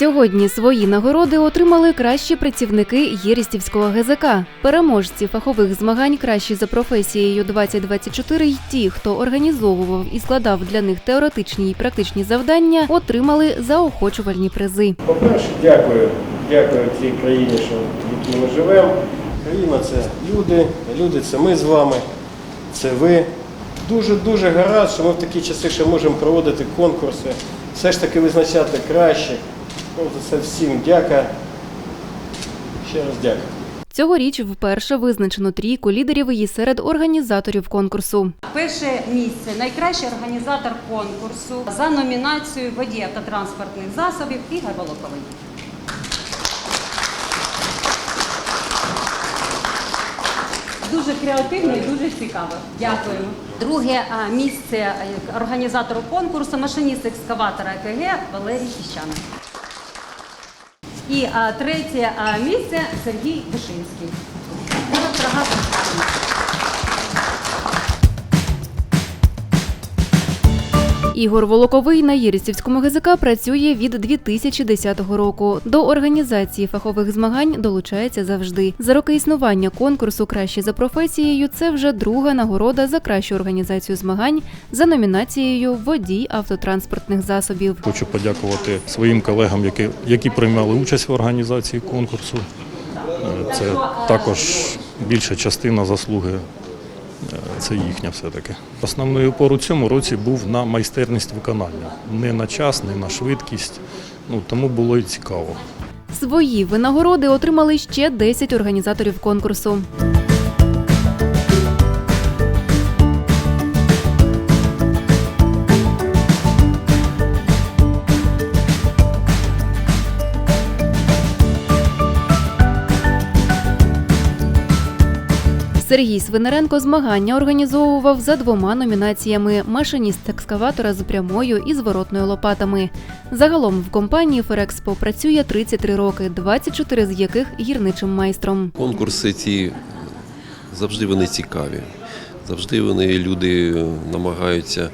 Сьогодні свої нагороди отримали кращі працівники Єрістівського ГЗК. Переможці фахових змагань кращі за професією 2024 й ті, хто організовував і складав для них теоретичні і практичні завдання, отримали заохочувальні призи. По-перше, дякую. Дякую тій країні, що, в якій ми живемо. Країна це люди, люди це ми з вами, це ви. Дуже-дуже гаразд, що ми в такі часи ще можемо проводити конкурси, все ж таки визначати краще. Ну, за це всім дяка. Ще раз дякую. Цьогоріч вперше визначено трійку лідерів і серед організаторів конкурсу. Перше місце найкращий організатор конкурсу за номінацією водій автотранспортних засобів Ігор Волоковий. Дуже креативно і дуже цікаво. Дякуємо. Друге місце е, організатору конкурсу машиніст екскаватора ЕКГ Валерій Піщаник. І третє місце Сергій Вишинський. Ігор Волоковий на Єрістівському ГЗК працює від 2010 року. До організації фахових змагань долучається завжди. За роки існування конкурсу Краще за професією це вже друга нагорода за кращу організацію змагань за номінацією Водій автотранспортних засобів. Хочу подякувати своїм колегам, які, які приймали участь в організації конкурсу. Е, Це також більша частина заслуги. Це їхня все-таки. Основний опор у цьому році був на майстерність виконання. Не на час, не на швидкість. Ну, тому було і цікаво. Свої винагороди отримали ще 10 організаторів конкурсу. Сергій Свинаренко змагання організовував за двома номінаціями: машиніст екскаватора з прямою і зворотною лопатами. Загалом в компанії Ферекспо працює 33 роки, 24 з яких гірничим майстром. Конкурси ці завжди вони цікаві. Завжди вони люди намагаються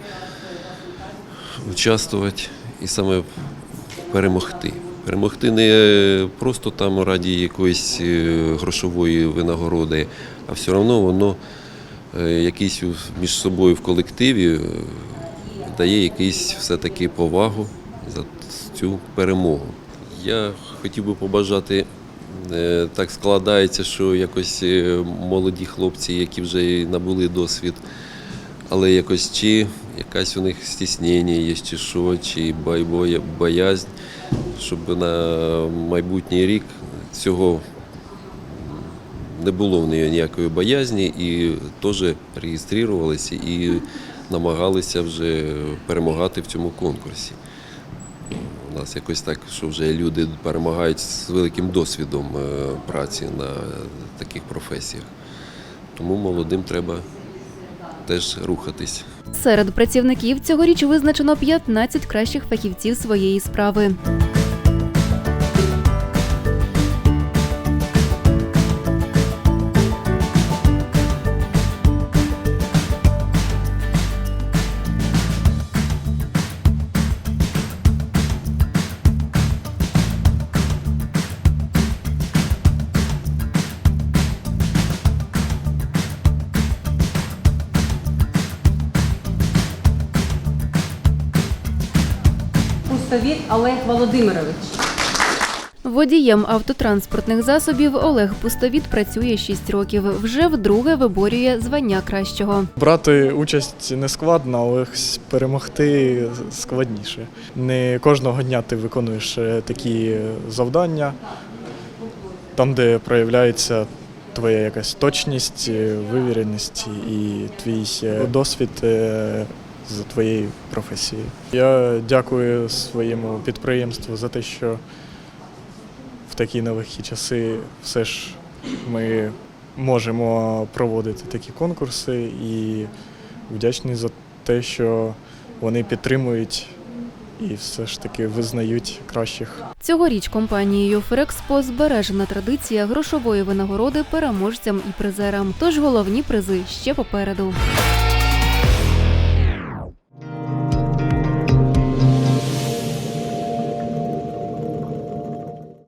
участвувати і саме перемогти. Перемогти не просто там раді якоїсь е, грошової винагороди, а все одно воно е, якийсь між собою в колективі е, дає якийсь все-таки повагу за цю перемогу. Я хотів би побажати Так складається, що якось молоді хлопці, які вже набули досвід, але якось чи якась у них стіснення є, чи що, чи боязнь, щоб на майбутній рік цього не було в неї ніякої боязні і теж реєструвалися і намагалися вже перемагати в цьому конкурсі. У нас якось так, що вже люди перемагають з великим досвідом е, праці на таких професіях. Тому молодим треба теж рухатись. Серед працівників цьогоріч визначено 15 кращих фахівців своєї справи. Пустовіт Олег Володимирович. Водієм автотранспортних засобів Олег Пустовіт працює 6 років. Вже вдруге виборює звання кращого. Брати участь не складно, але перемогти складніше. Не кожного дня ти виконуєш е, такі завдання, там, де проявляється твоя якась точність, е, вивіреність і твій е, досвід е, з твоєю професією. Я дякую своєму підприємству за те, що в такі нелегкі часи все ж ми можемо проводити такі конкурси і вдячні за те, що вони підтримують і все ж таки визнають кращих. Цьогоріч компанією Ферекспо збережена традиція грошової винагороди переможцям і призерам. Тож головні призи ще попереду.